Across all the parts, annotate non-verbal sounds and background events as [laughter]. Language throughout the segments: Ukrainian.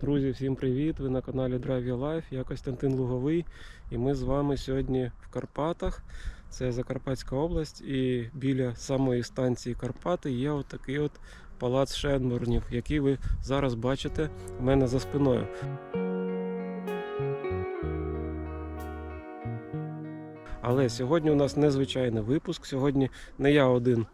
Друзі, всім привіт! Ви на каналі Drive Your Life. Я Костянтин Луговий, і ми з вами сьогодні в Карпатах. Це Закарпатська область, і біля самої станції Карпати є отакий от палац Шенборнів, який ви зараз бачите в мене за спиною. Але сьогодні у нас незвичайний випуск. Сьогодні не я один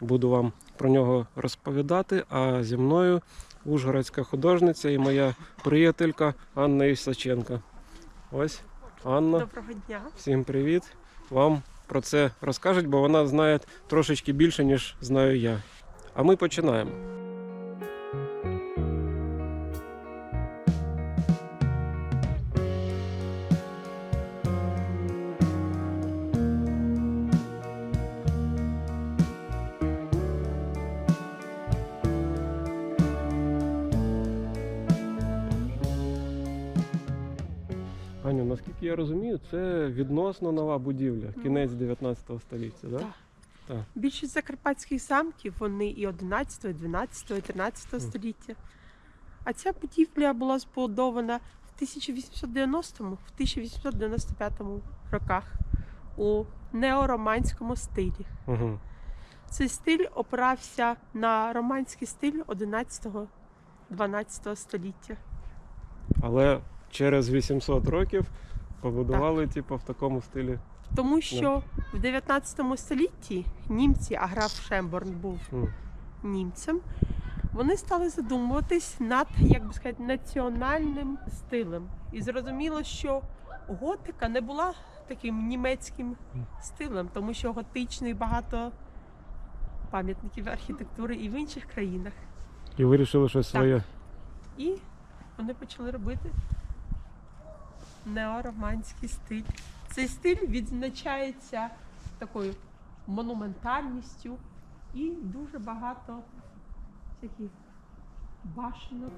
буду вам про нього розповідати, а зі мною ужгородська художниця і моя приятелька Анна Ісаченка. Ось Анна, Доброго дня. всім привіт. Вам про це розкажуть, бо вона знає трошечки більше, ніж знаю я. А ми починаємо. Наскільки я розумію, це відносно нова будівля, кінець 19 століття, да? Так. Більшість закарпатських замків вони і 11, і 12, і 13 століття. А ця будівля була збудована в 1890 в 1895 роках у неороманському стилі. Угу. Цей стиль опирався на романський стиль 11-12 століття. Але через 800 років побудували, типу, в такому стилі. Тому що в 19 столітті німці, а граф Шемборн був М. німцем, вони стали задумуватись над, як би сказати, національним стилем. І зрозуміло, що готика не була таким німецьким стилем, тому що готичний багато пам'ятників архітектури і в інших країнах. І вирішили щось своє. І вони почали робити неороманський стиль. Цей стиль відзначається такою монументальністю і дуже багато таких башенок.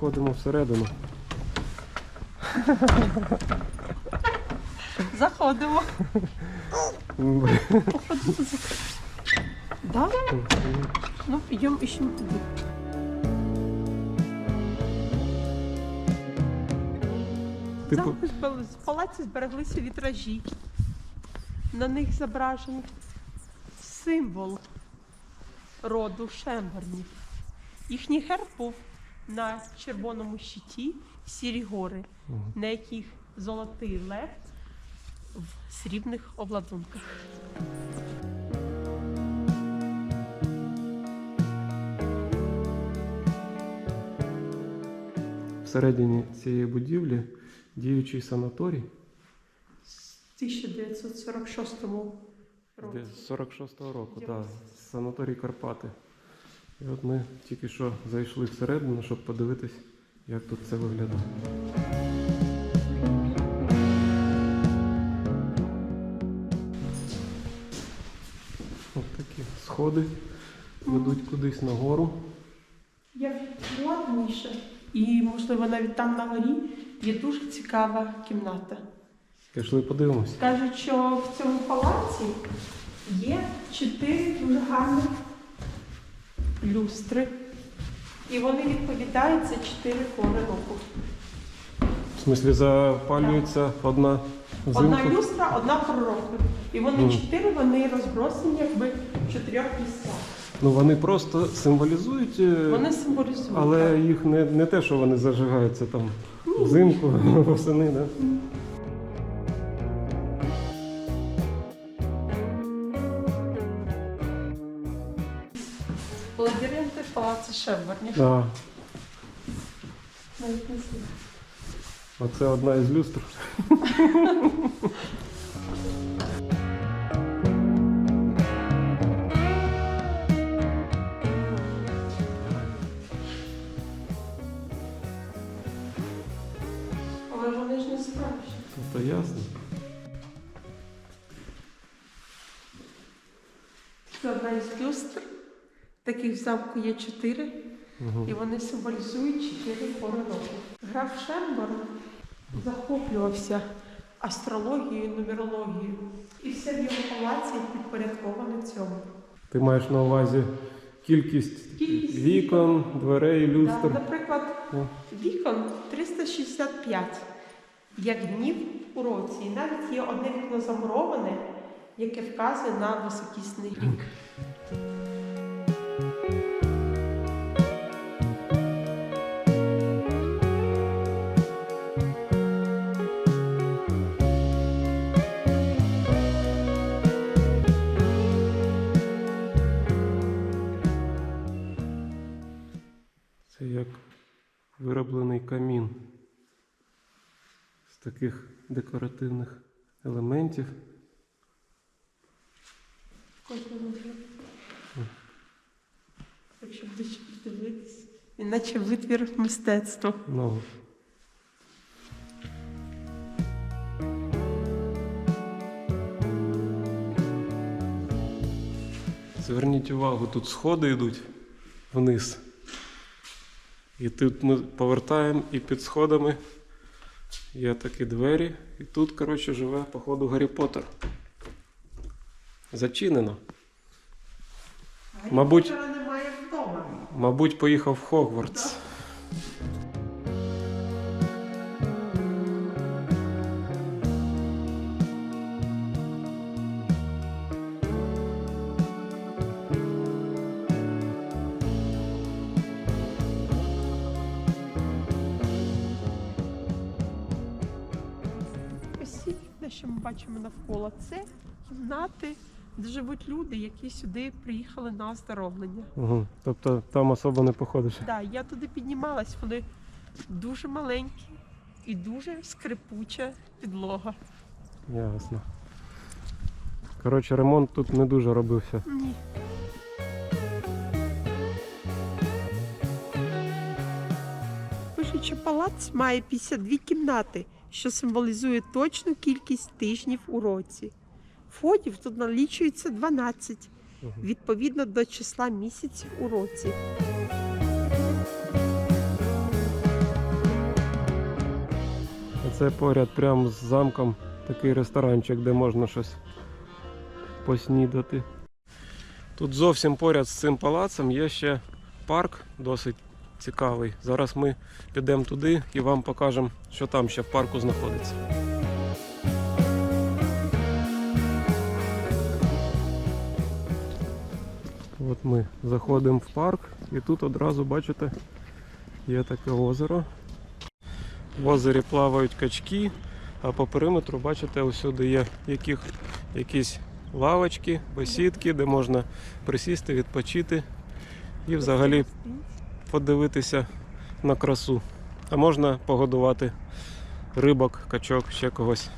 Заходимо всередину. Заходимо. Да? Ну, туди. Типу, Замку з палаці збереглися вітражі. На них зображений символ роду Шембернів. Їхній герб був на червоному щиті сірі гори, на яких золотий лев в срібних обладунках. всередині цієї будівлі діючий санаторій В 1946 році. з 46-го року, так, санаторій Карпати. І от ми тільки що зайшли всередину, щоб подивитись, як тут це виглядає. Ось такі сходи ведуть кудись нагору. Як плотніше. І, можливо, навіть там на горі є дуже цікава кімната. Пішли подивимось. Кажуть, що в цьому палаці є чотири дуже гарних люстри. І вони відповідають за чотири пори року. В смислі запалюється одна Одна люстра, одна пора року. І вони Мгм. чотири, вони розбросані якби в чотирьох місцях. Ну вони просто символізують, е, Вони символізують. але так. їх не, не те, що вони зажигаються там взимку, [laughs] восени, да? Лабіринти палацу Шембернів. Да. Навіть не знаю. Оце одна із люстр. Але вони ж не справжні. Тобто ясно. Це одна із люстр. Таких в замку є чотири, Угу. і вони символізують чотири пори року. Граф Шенборн захоплювався астрологією, нумерологією. І все в його палаці підпорядковано цьому. Ти маєш на увазі кількість Кількість вікон, дверей, Да, наприклад, О. вікон 365, як днів у році. І навіть є одне вікно замуроване, яке вказує на високісний рік. Як вироблений камін з таких декоративних елементів. Якщо ближче подивитись, іначе витвір мистецтва. Ну, Зверніть увагу, тут сходи йдуть вниз. І тут ми повертаємо і під сходами є такі двері. І тут, коротше, живе, походу, Гаррі Поттер. Зачинено. Мабуть- Поттера немає вдома. Мабуть, поїхав в Хогвартс. Де живуть люди, які сюди приїхали на оздоровлення. Угу. Тобто там особо не походиш. Да, я туди піднімалась, вони дуже маленькі і дуже скрипуча підлога. Ясно. Коротше, ремонт тут не дуже робився. Ні. Пишуть, палац має 52 кімнати, що символізує точну кількість тижнів у році. Входів тут налічується 12, відповідно до числа місяців у році. Це поряд прямо з замком такий ресторанчик, де можна щось поснідати. Тут зовсім поряд з цим палацем є ще парк досить цікавий. Зараз ми підемо туди і вам покажемо, що там ще в парку знаходиться. От ми заходимо в парк і тут одразу бачите є таке озеро. В озері плавають качки, а по периметру, бачите, усюди є яких, якісь лавочки, бесідки, де можна присісти, відпочити і взагалі подивитися на красу. А можна погодувати рибок, качок, ще когось.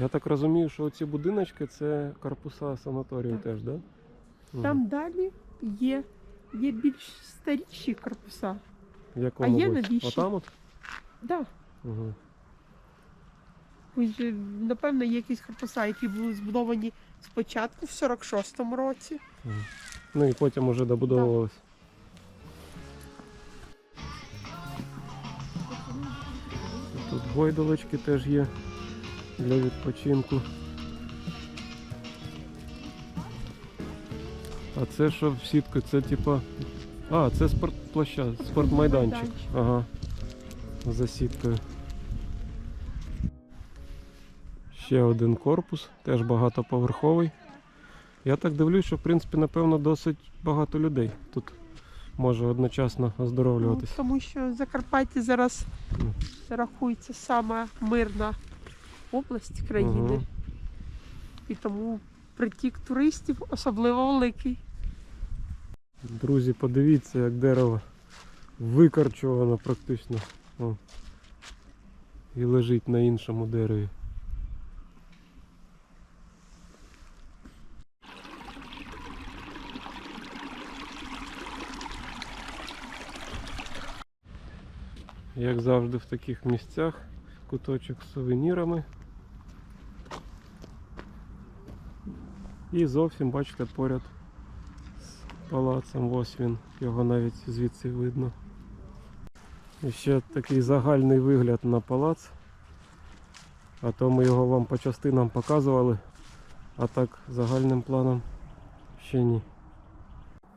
Я так розумію, що ці будиночки це корпуса санаторію Так. теж, так? Да? Там далі є, є більш старіші корпуса. Якому є ви? новіші. Отам от? Да. Угу. Ось Напевно, є якісь корпуса, які були збудовані спочатку в 46-му році. Ну і потім уже добудовувалось. Тут гойдолочки теж є для відпочинку. А це що в сітку? Це типа. А, це спортплоща, спортмайданчик. Ага. За сіткою. Ще один корпус, теж багатоповерховий. Я так дивлюсь, що в принципі, напевно, досить багато людей тут може одночасно Ну, тому що Закарпаття зараз рахується сама мирна область країни. І тому притік туристів особливо великий. Друзі, подивіться, як дерево викорчовано практично. О. І лежить на іншому дереві. Як завжди в таких місцях, куточок з сувенірами. І зовсім, бачите, поряд з палацем. Ось він, його навіть звідси видно. І ще такий загальний вигляд на палац. А то ми його вам по частинам показували, а так загальним планом ще ні.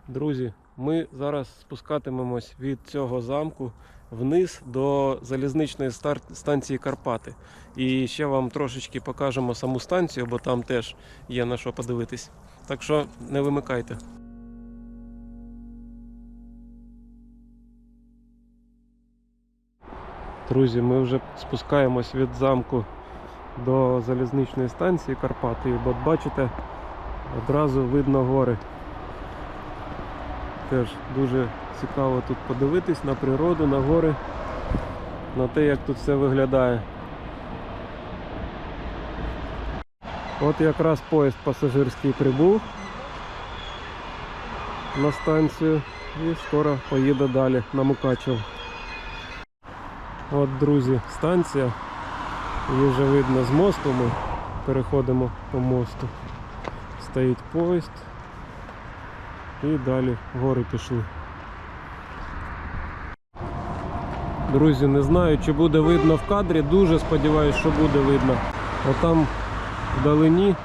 Друзі, ми зараз спускатимемось від цього замку вниз до залізничної станції Карпати. І ще вам трошечки покажемо саму станцію, бо там теж є на що подивитись. Так що не вимикайте. Друзі, ми вже спускаємось від замку до залізничної станції Карпати. От бачите, одразу видно гори. Теж дуже цікаво тут подивитись на природу, на гори, на те, як тут все виглядає. От якраз поїзд пасажирський прибув на станцію і скоро поїде далі на Мукачево. От, друзі, станція. Її вже видно з мосту. Ми переходимо по мосту. Стоїть поїзд. І далі гори пішли. Друзі, не знаю, чи буде видно в кадрі. Дуже сподіваюся, що буде видно. Отам вдалині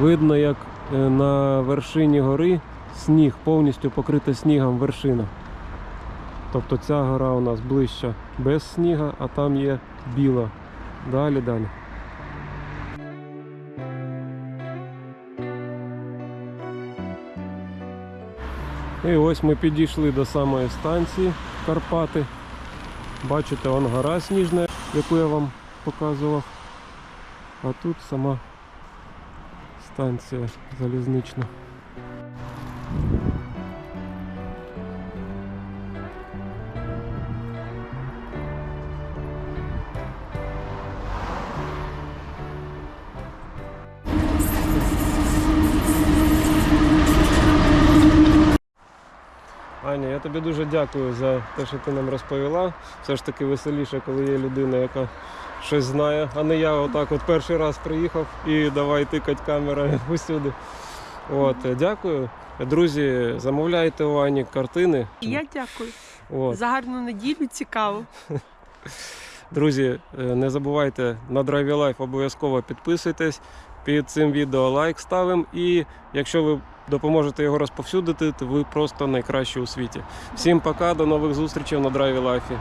видно, як е, на вершині гори сніг, повністю покрита снігом вершина. Тобто ця гора у нас ближча без сніга, а там є біла. Далі, далі. І ось ми підійшли до самої станції Карпати. Бачите, вон гора сніжна, яку я вам показував. А тут сама станція залізнична. Аня, я тобі дуже дякую за те, що ти нам розповіла. Все ж таки веселіше, коли є людина, яка щось знає, а не я отак от перший раз приїхав і давай тикать камерою [laughs] усюди. От, дякую. Друзі, замовляйте у Ані картини. Я дякую От. за гарну неділю, цікаво. [laughs] Друзі, е, не забувайте на Drive Life обов'язково підписуйтесь. Під цим відео лайк ставимо. І якщо ви допоможете його розповсюдити, то ви просто найкращі у світі. Всім пока, до нових зустрічей на Drive Life.